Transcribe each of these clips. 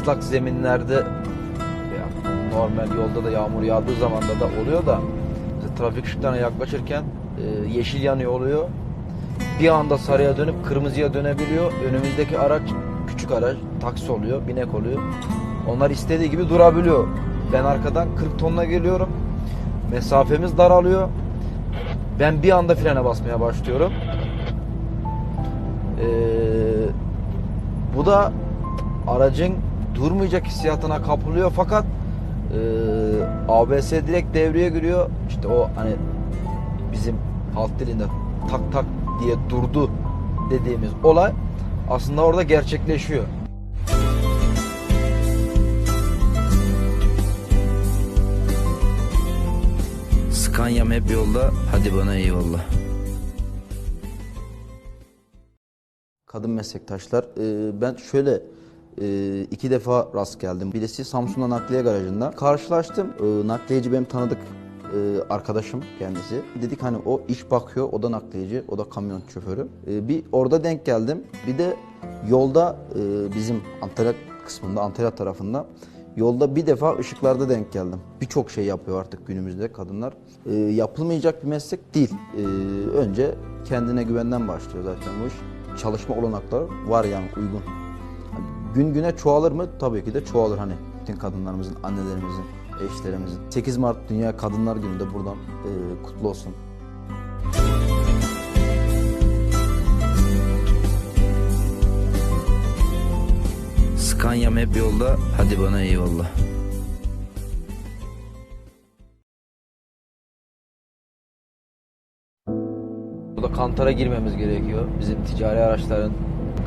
ıslak zeminlerde ya normal yolda da yağmur yağdığı zamanda da oluyor da mesela trafik ışıklarına yaklaşırken e, yeşil yanıyor oluyor. Bir anda sarıya dönüp kırmızıya dönebiliyor. Önümüzdeki araç küçük araç, taksi oluyor, binek oluyor. Onlar istediği gibi durabiliyor. Ben arkadan 40 tonla geliyorum. Mesafemiz daralıyor. Ben bir anda frene basmaya başlıyorum. Ee, bu da aracın durmayacak hissiyatına kapılıyor fakat e, ABS direkt devreye giriyor. İşte o hani bizim halk dilinde tak tak diye durdu dediğimiz olay aslında orada gerçekleşiyor. Scania'm hep yolda. Hadi bana eyvallah. Kadın meslektaşlar e, ben şöyle e, iki defa rast geldim. Birisi Samsun'da nakliye garajında. Karşılaştım. E, nakliyeci benim tanıdık e, arkadaşım kendisi. Dedik hani o iş bakıyor, o da nakliyeci, o da kamyon şoförü. E, bir orada denk geldim. Bir de yolda e, bizim Antalya kısmında, Antalya tarafında yolda bir defa ışıklarda denk geldim. Birçok şey yapıyor artık günümüzde kadınlar. Yapılmayacak bir meslek değil. Önce kendine güvenden başlıyor zaten bu iş. Çalışma olanakları var yani uygun. Gün güne çoğalır mı? Tabii ki de çoğalır hani bütün kadınlarımızın, annelerimizin, eşlerimizin. 8 Mart Dünya Kadınlar Günü de buradan e, kutlu olsun. Scania'm hep yolda. Hadi bana eyvallah. Burada kantara girmemiz gerekiyor. Bizim ticari araçların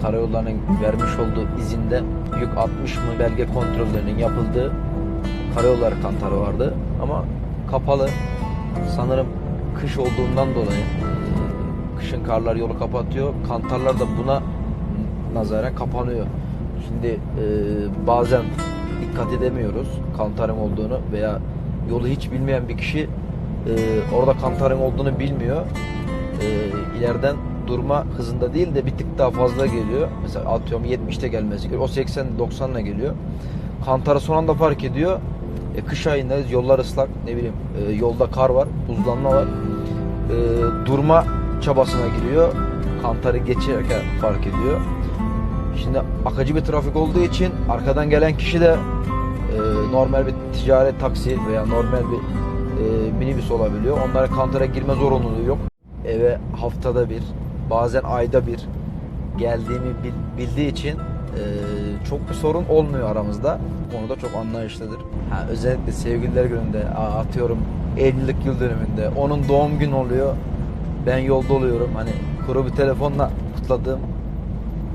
karayollarının vermiş olduğu izinde yük 60 mı belge kontrollerinin yapıldığı karayolları kantarı vardı. Ama kapalı. Sanırım kış olduğundan dolayı e, kışın karlar yolu kapatıyor. Kantarlar da buna nazaran kapanıyor. Şimdi e, bazen dikkat edemiyoruz kantarın olduğunu veya yolu hiç bilmeyen bir kişi e, orada kantarın olduğunu bilmiyor e, ileriden durma hızında değil de bir tık daha fazla geliyor. Mesela atıyorum 70'te gelmesi gerekiyor. O 80 90'la geliyor. Kantarı son anda fark ediyor. E, kış ayındayız. Yollar ıslak. Ne bileyim e, yolda kar var. Buzlanma var. E, durma çabasına giriyor. Kantarı geçerken fark ediyor. Şimdi akıcı bir trafik olduğu için arkadan gelen kişi de e, normal bir ticaret taksi veya normal bir e, minibüs olabiliyor. Onlara kantara girme zorunluluğu yok eve haftada bir, bazen ayda bir geldiğimi bil- bildiği için e, çok bir sorun olmuyor aramızda. Bu konuda çok anlayışlıdır. Ha, özellikle sevgililer gününde, atıyorum evlilik yıl dönümünde, onun doğum günü oluyor. Ben yolda oluyorum. Hani kuru bir telefonla kutladığım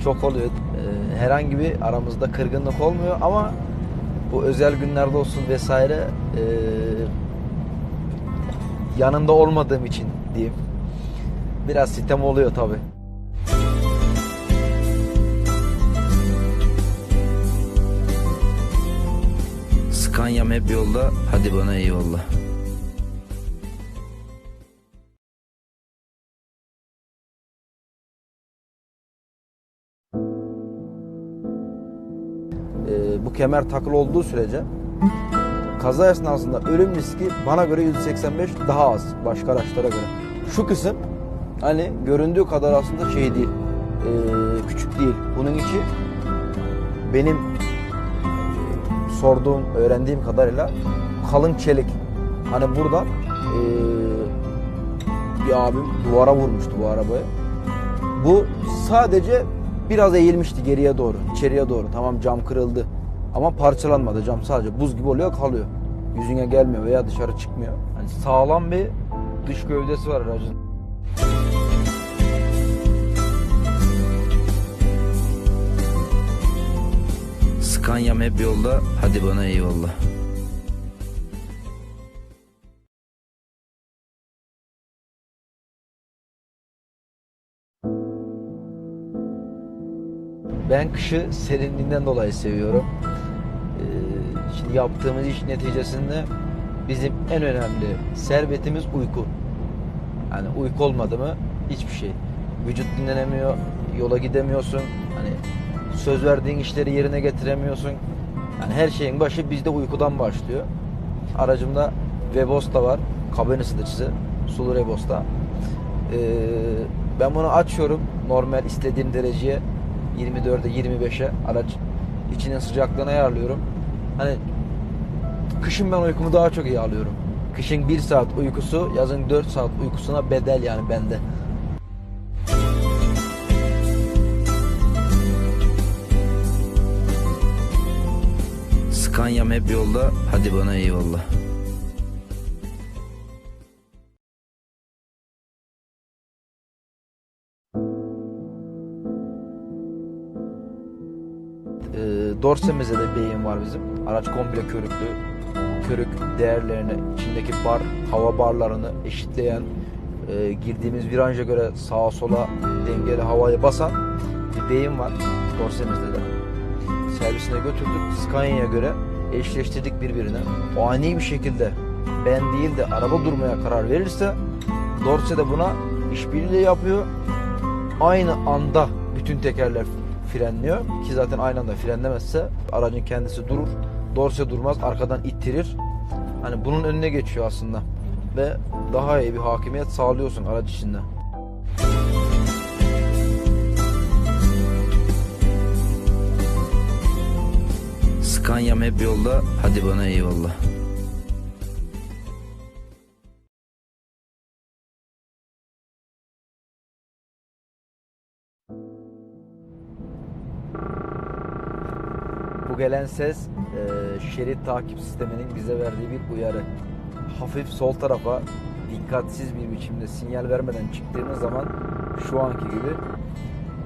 çok oluyor. E, herhangi bir aramızda kırgınlık olmuyor ama bu özel günlerde olsun vesaire e, yanında olmadığım için diyeyim. Biraz sitem oluyor tabi. Scania'm hep yolda. Hadi bana eyvallah. Ee, bu kemer takılı olduğu sürece kaza esnasında ölüm riski bana göre 185 daha az başka araçlara göre. Şu kısım hani göründüğü kadar aslında şey değil, ee, küçük değil. Bunun içi benim sorduğum, öğrendiğim kadarıyla kalın çelik. Hani buradan ee, bir abim duvara vurmuştu bu arabayı. Bu sadece biraz eğilmişti geriye doğru, içeriye doğru. Tamam cam kırıldı ama parçalanmadı. Cam sadece buz gibi oluyor kalıyor. Yüzüne gelmiyor veya dışarı çıkmıyor. Hani sağlam bir dış gövdesi var aracın. Scania'm hep yolda. Hadi bana eyvallah. Ben kışı serinliğinden dolayı seviyorum. Ee, şimdi yaptığımız iş neticesinde bizim en önemli servetimiz uyku. Yani uyku olmadı mı hiçbir şey. Vücut dinlenemiyor, yola gidemiyorsun. Hani söz verdiğin işleri yerine getiremiyorsun. Yani her şeyin başı bizde uykudan başlıyor. Aracımda Webosta var. Kabin ısıtıcısı. Sulu Webosta. Ee, ben bunu açıyorum. Normal istediğim dereceye 24'e 25'e araç içinin sıcaklığını ayarlıyorum. Hani kışın ben uykumu daha çok iyi alıyorum. Kışın 1 saat uykusu, yazın 4 saat uykusuna bedel yani bende. Scania'm hep yolda. Hadi bana eyvallah. e, dorsemizde de beyin var bizim. Araç komple körüklü. Körük değerlerini, içindeki bar, hava barlarını eşitleyen, e, girdiğimiz viraja göre sağa sola dengeli havayı basan bir beyin var dorsemizde de. Servisine götürdük. Scania'ya göre eşleştirdik birbirine. O ani bir şekilde ben değil de araba durmaya karar verirse Dorse de buna işbirliği yapıyor. Aynı anda bütün tekerler frenliyor ki zaten aynı anda frenlemezse aracın kendisi durur. Dorse durmaz arkadan ittirir. Hani bunun önüne geçiyor aslında ve daha iyi bir hakimiyet sağlıyorsun araç içinde. Scania'm hep yolda. Hadi bana eyvallah. Bu gelen ses e, şerit takip sisteminin bize verdiği bir uyarı. Hafif sol tarafa dikkatsiz bir biçimde sinyal vermeden çıktığımız zaman şu anki gibi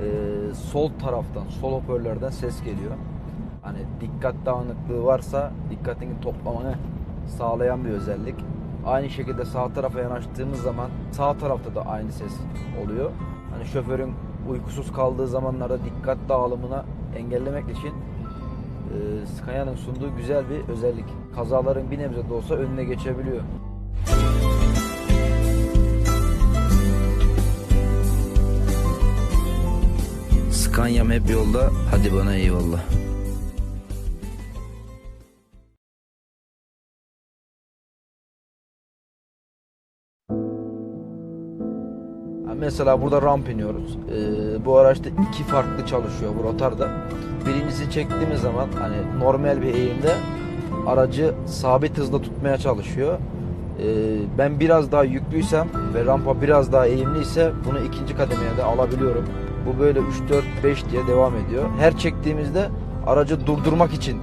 e, sol taraftan, sol hoparlörden ses geliyor. Hani dikkat dağınıklığı varsa dikkatini toplamanı sağlayan bir özellik. Aynı şekilde sağ tarafa yanaştığımız zaman sağ tarafta da aynı ses oluyor. Hani şoförün uykusuz kaldığı zamanlarda dikkat dağılımına engellemek için e, Scania'nın sunduğu güzel bir özellik. Kazaların bir nebze de olsa önüne geçebiliyor. Scania'm hep yolda. Hadi bana eyvallah. Mesela burada ramp iniyoruz. Ee, bu araçta iki farklı çalışıyor bu rotarda. Birincisi çektiğimiz zaman hani normal bir eğimde aracı sabit hızla tutmaya çalışıyor. Ee, ben biraz daha yüklüysem ve rampa biraz daha eğimliyse bunu ikinci kademeye de alabiliyorum. Bu böyle 3 4 5 diye devam ediyor. Her çektiğimizde aracı durdurmak için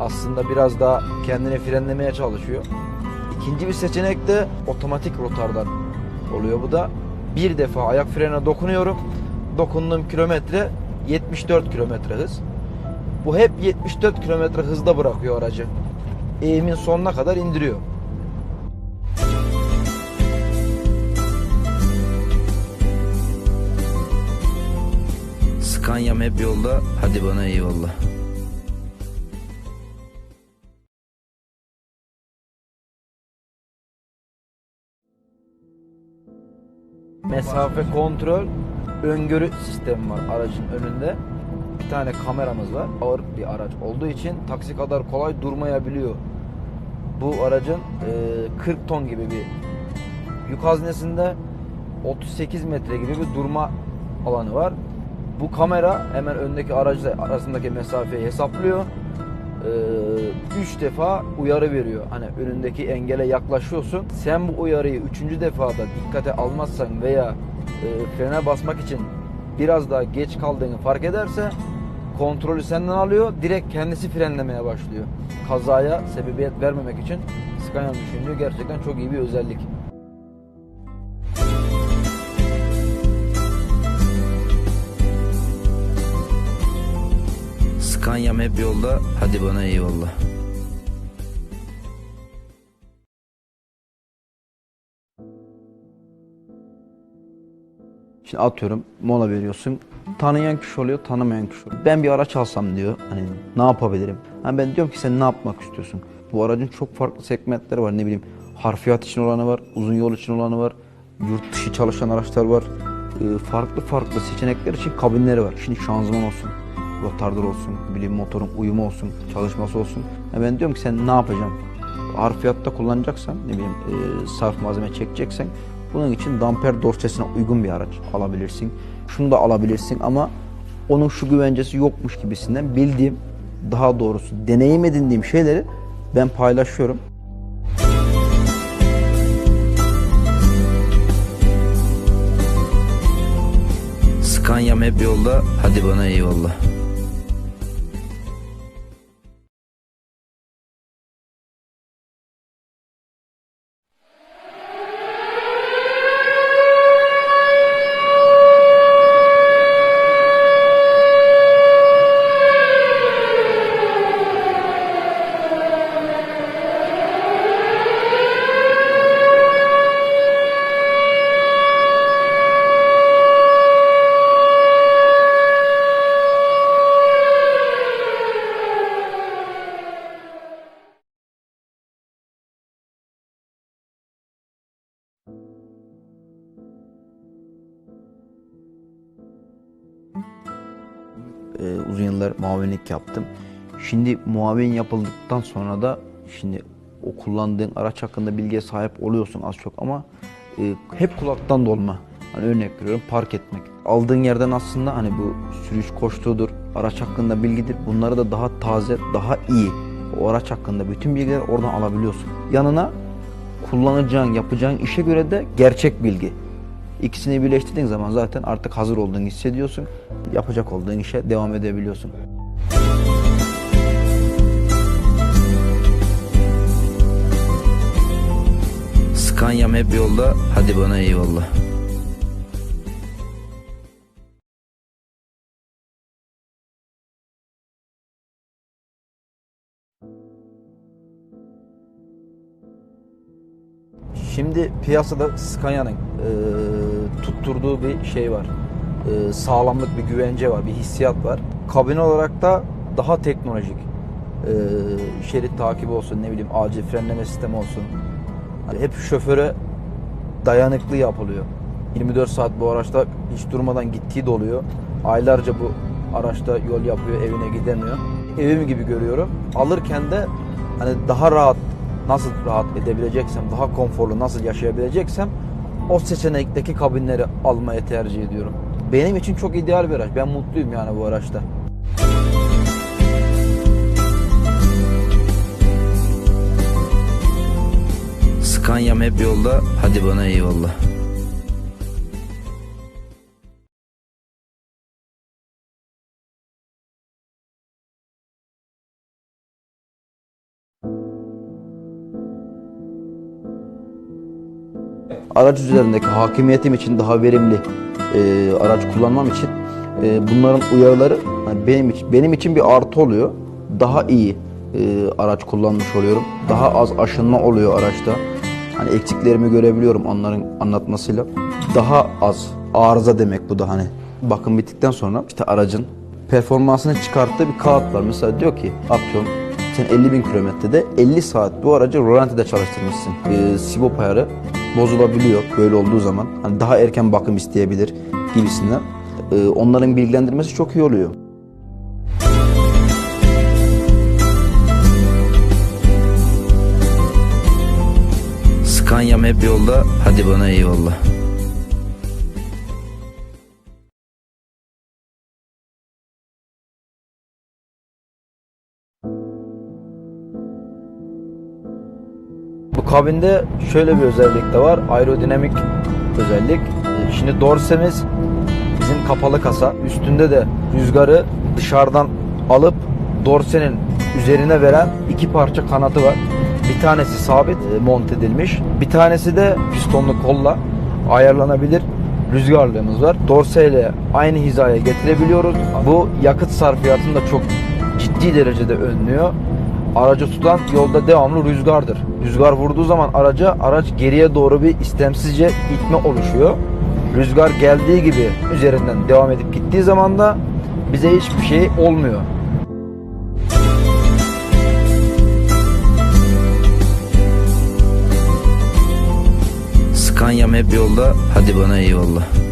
aslında biraz daha kendini frenlemeye çalışıyor. İkinci bir seçenek de otomatik rotardan oluyor bu da. Bir defa ayak frenine dokunuyorum. Dokunduğum kilometre 74 kilometre hız. Bu hep 74 kilometre hızda bırakıyor aracı. Eğimin sonuna kadar indiriyor. Scania'm hep yolda. Hadi bana eyvallah. Mesafe kontrol öngörü sistemi var aracın önünde. Bir tane kameramız var. Ağır bir araç olduğu için taksi kadar kolay durmayabiliyor. Bu aracın e, 40 ton gibi bir yük haznesinde 38 metre gibi bir durma alanı var. Bu kamera hemen öndeki aracla arasındaki mesafeyi hesaplıyor. 3 defa uyarı veriyor. Hani önündeki engele yaklaşıyorsun. Sen bu uyarıyı 3. defada dikkate almazsan veya e, frene basmak için biraz daha geç kaldığını fark ederse kontrolü senden alıyor. Direkt kendisi frenlemeye başlıyor. Kazaya sebebiyet vermemek için Scania'nın düşündüğü gerçekten çok iyi bir özellik. Scania'm hep yolda. Hadi bana eyvallah. Şimdi atıyorum mola veriyorsun. Tanıyan kişi oluyor, tanımayan kişi oluyor. Ben bir araç alsam diyor. Hani ne yapabilirim? Hani ben diyorum ki sen ne yapmak istiyorsun? Bu aracın çok farklı segmentleri var. Ne bileyim harfiyat için olanı var, uzun yol için olanı var. Yurt dışı çalışan araçlar var. Ee, farklı farklı seçenekler için kabinleri var. Şimdi şanzıman olsun, rotardır olsun, bileyim motorun uyumu olsun, çalışması olsun. Ya ben diyorum ki sen ne yapacaksın? Harfiyatta kullanacaksan, ne bileyim e, sarf malzeme çekeceksen bunun için damper dorsesine uygun bir araç alabilirsin. Şunu da alabilirsin ama onun şu güvencesi yokmuş gibisinden bildiğim, daha doğrusu deneyim edindiğim şeyleri ben paylaşıyorum. Scania'm hep yolda hadi bana eyvallah. Muavinlik yaptım. Şimdi muavin yapıldıktan sonra da şimdi o kullandığın araç hakkında bilgiye sahip oluyorsun az çok ama e, hep kulaktan dolma. Hani örnek veriyorum park etmek. Aldığın yerden aslında hani bu sürüş koştuğudur, araç hakkında bilgidir. Bunları da daha taze, daha iyi. O araç hakkında bütün bilgileri oradan alabiliyorsun. Yanına kullanacağın, yapacağın işe göre de gerçek bilgi. İkisini birleştirdiğin zaman zaten artık hazır olduğunu hissediyorsun. Yapacak olduğun işe devam edebiliyorsun. Scania'm hep yolda hadi bana eyvallah. Şimdi piyasada Scania'nın e, tutturduğu bir şey var. E, sağlamlık bir güvence var, bir hissiyat var. Kabin olarak da daha teknolojik. E, şerit takibi olsun, ne bileyim acil frenleme sistemi olsun. Hani hep şoföre dayanıklı yapılıyor. 24 saat bu araçta hiç durmadan gittiği de oluyor. Aylarca bu araçta yol yapıyor, evine gidemiyor. Evim gibi görüyorum. Alırken de hani daha rahat nasıl rahat edebileceksem, daha konforlu nasıl yaşayabileceksem o seçenekteki kabinleri almaya tercih ediyorum. Benim için çok ideal bir araç. Ben mutluyum yani bu araçta. Scania'm hep yolda hadi bana eyvallah. Araç üzerindeki hakimiyetim için daha verimli e, araç kullanmam için e, bunların uyarıları hani benim için benim için bir artı oluyor. Daha iyi e, araç kullanmış oluyorum. Daha az aşınma oluyor araçta. Hani eksiklerimi görebiliyorum onların anlatmasıyla. Daha az arıza demek bu da hani bakım bittikten sonra işte aracın performansını çıkarttığı bir kağıt var. Mesela diyor ki atıyorum sen 50 bin kilometrede 50 saat bu aracı rolantide çalıştırmışsın. Ee, sibop ayarı bozulabiliyor böyle olduğu zaman. Hani daha erken bakım isteyebilir gibisinden. Ee, onların bilgilendirmesi çok iyi oluyor. Scania'm hep yolda hadi bana eyvallah. Bu kabinde şöyle bir özellik de var. Aerodinamik özellik. Şimdi dorsemiz bizim kapalı kasa. Üstünde de rüzgarı dışarıdan alıp dorsenin üzerine veren iki parça kanatı var. Bir tanesi sabit e, monte edilmiş. Bir tanesi de pistonlu kolla ayarlanabilir rüzgarlığımız var. Dorse ile aynı hizaya getirebiliyoruz. Bu yakıt sarfiyatını da çok ciddi derecede önlüyor. Aracı tutan yolda devamlı rüzgardır. Rüzgar vurduğu zaman araca araç geriye doğru bir istemsizce itme oluşuyor. Rüzgar geldiği gibi üzerinden devam edip gittiği zaman da bize hiçbir şey olmuyor. Scania'm hep yolda hadi bana eyvallah.